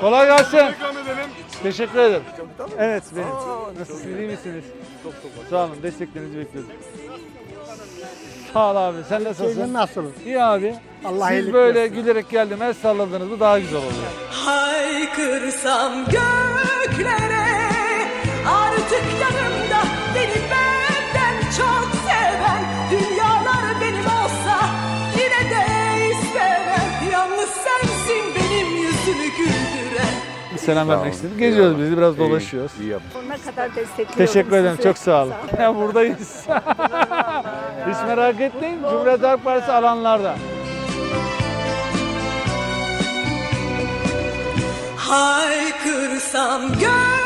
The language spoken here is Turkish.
Kolay gelsin. Teşekkür ederim. Evet benim. Nasılsınız iyi misiniz? Çok çok Sağ olun desteklerinizi bekliyorum. Sağ ol abi sen nasılsın? Nasıl? İyi abi. Allah Siz iyilik böyle versin. gülerek geldim el salladınız mı daha güzel oluyor. Haykırsam göklere Artık yanımda beni benden çok seven Dünyalar benim olsa yine de istemem Yalnız güldüren Selam vermek istedim. Geziyoruz biz biraz dolaşıyoruz. İyi yap. Sonuna kadar destekliyorum Teşekkür ederim. sizi. Çok sağ olun. Ya buradayız. Hiç merak etmeyin. Cumhuriyet Halk Partisi alanlarda. Haykırsam göklere